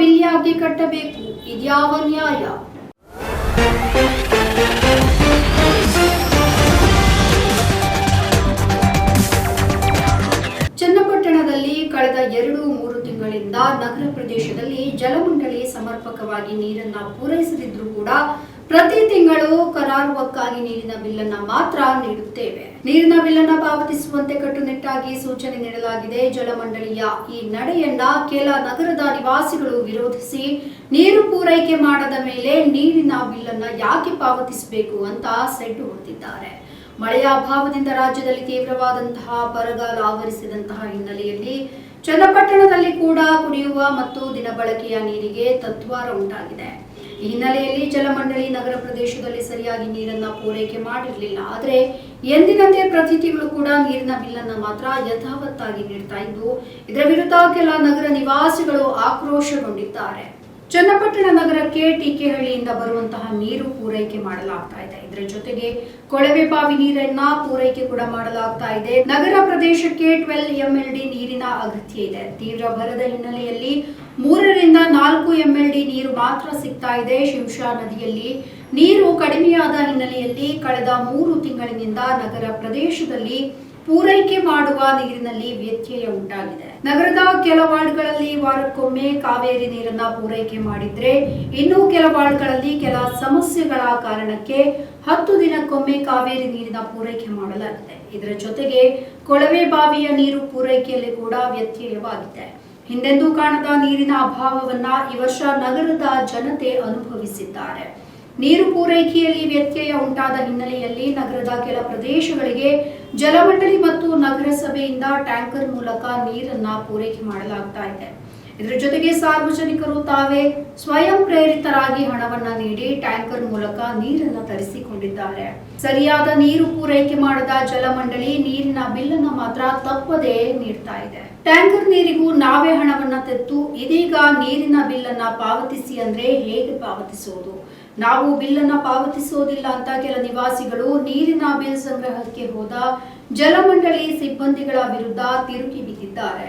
ಬಿಲ್ಲಿಯಾಗಿ ಕಟ್ಟಬೇಕು. ಇದ್ಯಾವ ನ್ಯಾಯ? ಚನ್ನಪಟ್ಟಣದಲ್ಲಿ ಕಳೆದ ಎರಡು, ಮೂರು ತಿಂಗಳಿಂದ ನಗರ ಪ್ರದೇಶದಲ್ಲಿ ಜಲಮಂಡಳಿ ಸಮರ್ಪಕವಾಗಿ ನೀರನ್ನ ಪೂರೈಸದಿದ್ರೂ ಕೂಡ ಪ್ರತಿ ತಿಂಗಳು ಕರಾರುವಕ್ಕಾಗಿ ನೀರಿನ ಬಿಲ್ಲನ್ನ ಮಾತ್ರ ನೀಡುತ್ತೇವೆ. ನೀರಿನ ಬಿಲ್ಲನ್ನ ಪಾವತಿಸುವಂತೆ ಕಟ್ಟುನಿಟ್ಟಾಗಿ ಸೂಚನೆ ನೀಡಲಾಗಿದೆ. ಜಲಮಂಡಳಿಯ ಈ ನಡೆಯನ್ನ ಕೆಲ ನಗರದ ನಿವಾಸಿಗಳು ವಿರೋಧಿಸಿ ನೀರು ಪೂರೈಕೆ ಮಾಡದ ಮೇಲೆ ನೀರಿನ ಬಿಲ್ಲನ್ನ ಯಾಕೆ ಪಾವತಿಸಬೇಕು ಅಂತ ಸೆಡ್ಡು ಹೊಡೆದಿದ್ದಾರೆ ಮಳೆಯ ಅಭಾವದಿಂದ ರಾಜ್ಯದಲ್ಲಿ ತೀವ್ರವಾದಂತಹ ಬರಗಾಲ ಆವರಿಸಿದಂತಹ ಹಿನ್ನೆಲೆಯಲ್ಲಿ ಚನ್ನಪಟ್ಟಣದಲ್ಲಿ ಕೂಡ ಕುಡಿಯುವ ಮತ್ತು ದಿನಬಳಕೆಯ ನೀರಿಗೆ ತತ್ವಾರ ಉಂಟಾಗಿದೆ. ಈ ಹಿನ್ನೆಲೆಯಲ್ಲಿ ಜಲಮಂಡಳಿ ನಗರ ಪ್ರದೇಶದಲ್ಲಿ ಸರಿಯಾಗಿ ನೀರನ್ನ ಪೂರೈಕೆ ಮಾಡಿರಲಿಲ್ಲ. ಆದರೆ ಎಂದಿನಂತೆ ಪ್ರತಿ ತಿಂಗಳು ಕೂಡ ನೀರಿನ ಬಿಲ್ಲನ್ನ ಮಾತ್ರ ಯಥಾವತ್ತಾಗಿ ನೀಡ್ತಾ ಇದ್ದು, ಇದರ ವಿರುದ್ಧ ಕೆಲ ನಗರ ನಿವಾಸಿಗಳು ಆಕ್ರೋಶಗೊಂಡಿದ್ದಾರೆ. ಚನ್ನಪಟ್ಟಣ ನಗರಕ್ಕೆ ಟೀಕೆಹಳ್ಳಿಯಿಂದ ಬರುವಂತಹ ನೀರು ಪೂರೈಕೆ ಮಾಡಲಾಗ್ತಾ ಇದೆ. ಇದರ ಜೊತೆಗೆ ಕೊಳವೆ ಬಾವಿ ನೀರನ್ನ ಪೂರೈಕೆ ಕೂಡ ಮಾಡಲಾಗ್ತಾ ಇದೆ. ನಗರ ಪ್ರದೇಶಕ್ಕೆ ಟ್ವೆಲ್ ಎಂಎಲ್ಡಿ ನೀರಿನ ಅಗತ್ಯ ಇದೆ. ತೀವ್ರ ಬರದ ಹಿನ್ನೆಲೆಯಲ್ಲಿ ಮೂರರಿಂದ ನಾಲ್ಕು ಎಂಎಲ್ಡಿ ನೀರು ಸಿಗ್ತಾ ಇದೆ ಶಿಂಷಾ ನದಿಯಲ್ಲಿ. ನೀರು ಕಡಿಮೆಯಾದ ಹಿನ್ನೆಲೆಯಲ್ಲಿ ಕಳೆದ ಮೂರು ತಿಂಗಳಿನಿಂದ ನಗರ ಪ್ರದೇಶದಲ್ಲಿ ಪೂರೈಕೆ ಮಾಡುವ ನೀರಿನಲ್ಲಿ ವ್ಯತ್ಯಯ ಉಂಟಾಗಿದೆ. ನಗರದ ಕೆಲ ವಾರ್ಡ್ಗಳಲ್ಲಿ ವಾರಕ್ಕೊಮ್ಮೆ ಕಾವೇರಿ ನೀರನ್ನ ಪೂರೈಕೆ ಮಾಡಿದ್ರೆ ಇನ್ನು ಕೆಲ ವಾರ್ಡ್ಗಳಲ್ಲಿ ಕೆಲ ಸಮಸ್ಯೆಗಳ ಕಾರಣಕ್ಕೆ ಹತ್ತು ದಿನಕ್ಕೊಮ್ಮೆ ಕಾವೇರಿ ನೀರಿನ ಪೂರೈಕೆ ಮಾಡಲಾಗಿದೆ. ಇದರ ಜೊತೆಗೆ ಕೊಳವೆ ಬಾವಿಯ ನೀರು ಪೂರೈಕೆಯಲ್ಲಿ ಕೂಡ ವ್ಯತ್ಯಯವಾಗಿದೆ. ಹಿಂದೆಂದೂ ಕಾಣದ ನೀರಿನ ಅಭಾವವನ್ನ ಈ ವರ್ಷ ನಗರದ ಜನತೆ ಅನುಭವಿಸಿದ್ದಾರೆ. ನೀರು ಪೂರೈಕೆಯಲ್ಲಿ ವ್ಯತ್ಯಯ ಉಂಟಾದ ಹಿನ್ನೆಲೆಯಲ್ಲಿ ನಗರದ ಕೆಲ ಪ್ರದೇಶಗಳಿಗೆ ಜಲಮಂಡಳಿ ಮತ್ತು ನಗರಸಭೆಯಿಂದ ಟ್ಯಾಂಕರ್ ಮೂಲಕ ನೀರನ್ನ ಪೂರೈಕೆ ಮಾಡಲಾಗ್ತಾ ಇದೆ. ಇದರ ಜೊತೆಗೆ ಸಾರ್ವಜನಿಕರು ತಾವೇ ಸ್ವಯಂ ಪ್ರೇರಿತರಾಗಿ ಹಣವನ್ನ ನೀಡಿ ಟ್ಯಾಂಕರ್ ಮೂಲಕ ನೀರನ್ನ ತರಿಸಿಕೊಂಡಿದ್ದಾರೆ. ಸರಿಯಾದ ನೀರು ಪೂರೈಕೆ ಮಾಡದ ಜಲಮಂಡಳಿ ನೀರಿನ ಬಿಲ್ಲನ್ನ ಮಾತ್ರ ತಪ್ಪದೇ ನೀಡ್ತಾ ಇದೆ. ಟ್ಯಾಂಕರ್ ನೀರಿಗೂ ನಾವೇ ಹಣವನ್ನ ತೆತ್ತು ಇದೀಗ ನೀರಿನ ಬಿಲ್ಲನ್ನ ಪಾವತಿಸಿ ಅಂದ್ರೆ ಹೇಗೆ ಪಾವತಿಸುವುದು ನಾವು ಬಿಲ್ಲನ್ನ ಪಾವತಿಸೋದಿಲ್ಲ ಅಂತ ಕೆಲ ನಿವಾಸಿಗಳು ನೀರಿನ ಬಿಲ್ ಸಂಗ್ರಹಕ್ಕೆ ಹೋದ ಜಲಮಂಡಳಿ ಸಿಬ್ಬಂದಿಗಳ ವಿರುದ್ಧ ತಿರುಗಿ ಬಿದ್ದಿದ್ದಾರೆ.